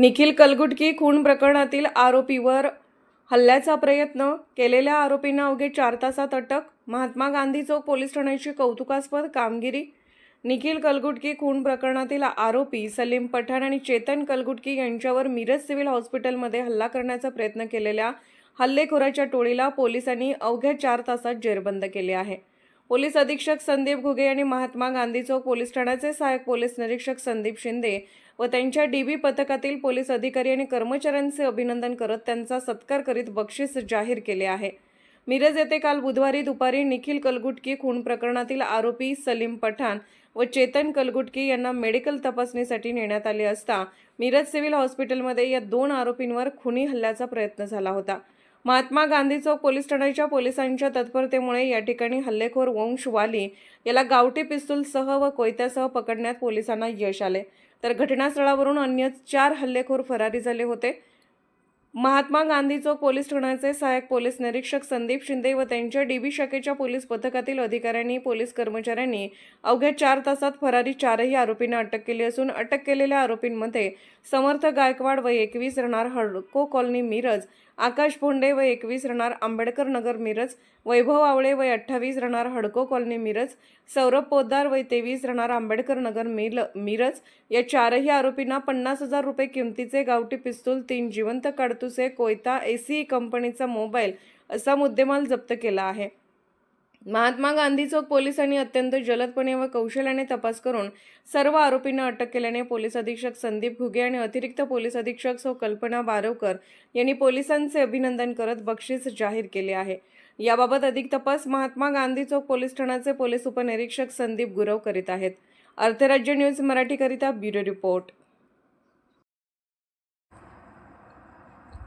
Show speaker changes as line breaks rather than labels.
निखिल कलगुटकी खून प्रकरणातील आरोपीवर हल्ल्याचा प्रयत्न केलेल्या आरोपींना अवघे चार तासात अटक महात्मा गांधी चौक पोलीस ठाण्याची कौतुकास्पद कामगिरी. निखिल कलगुटकी खून प्रकरणातील आरोपी सलीम पठाण आणि चेतन कलगुटकी यांच्यावर मिरज सिव्हिल हॉस्पिटलमध्ये हल्ला करण्याचा प्रयत्न केलेल्या हल्लेखोराच्या टोळीला पोलिसांनी अवघ्या चार तासात जेरबंद केले आहे. पोलीस अधीक्षक संदीप घुगे आणि महात्मा गांधी चौक पोलीस ठाण्याचे सहाय्यक पोलीस निरीक्षक संदीप शिंदे व त्यांच्या डीबी पथकातील पोलीस अधिकारी आणि कर्मचाऱ्यांचे अभिनंदन करत त्यांचा सत्कार करीत बक्षीस जाहीर केले आहे. मिरज येथे काल बुधवारी दुपारी निखिल कलगुटकी खून प्रकरणातील आरोपी सलीम पठाण व चेतन कलगुटकी यांना मेडिकल तपासणीसाठी नेण्यात आले असता मिरज सिव्हिल हॉस्पिटलमध्ये या दोन आरोपींवर खुनी हल्ल्याचा प्रयत्न झाला होता. महात्मा गांधी चौक पोलीस ठाण्याच्या पोलिसांच्या तत्परतेमुळे या ठिकाणी हल्लेखोर वंश वाली याला गावठी पिस्तूलसह व कोयत्यासह पकडण्यात पोलिसांना यश आले. तर घटनास्थळावरून अन्य चार हल्लेखोर फरारी झाले होते. महात्मा गांधी चौक पोलीस ठाण्याचे सहाय्यक पोलीस निरीक्षक संदीप शिंदे व त्यांच्या डीबी शाखेच्या पोलीस पथकातील अधिकाऱ्यांनी पोलीस कर्मचाऱ्यांनी अवघ्या चार तासात फरारी चारही आरोपींना अटक केली असून अटक केलेल्या आरोपींमध्ये समर्थ गायकवाड व एकवीस राहणार हडको कॉलनी मिरज आकाश भोंडे व एकवीस राहणार आंबेडकर नगर मिरज वैभव आवळे व अठ्ठावीस राहणार हडको कॉलनी मिरज सौरभ पोद्दार व तेवीस राहणार आंबेडकर नगर मिल मिरज या चारही आरोपींना पन्नास हजार रुपये किमतीचे गावठी पिस्तूल तीन जिवंत काढतो कोयता एसी कंपनीचा मोबाईल असा मुद्देमाल जप्त केला आहे. महात्मा गांधी चौक पोलिसांनी अत्यंत जलदपणे व कौशल्याने तपास करून सर्व आरोपींना अटक केल्याने पोलीस अधीक्षक संदीप घुगे आणि अतिरिक्त पोलीस अधीक्षक सौ कल्पना बारवकर यांनी पोलिसांचे अभिनंदन करत बक्षीस जाहीर केले आहे. याबाबत अधिक तपास महात्मा गांधी चौक पोलीस ठाण्याचे पोलीस उपनिरीक्षक संदीप गुरव करीत आहेत. अर्थराज्य न्यूज मराठीकरिता ब्युरो रिपोर्ट.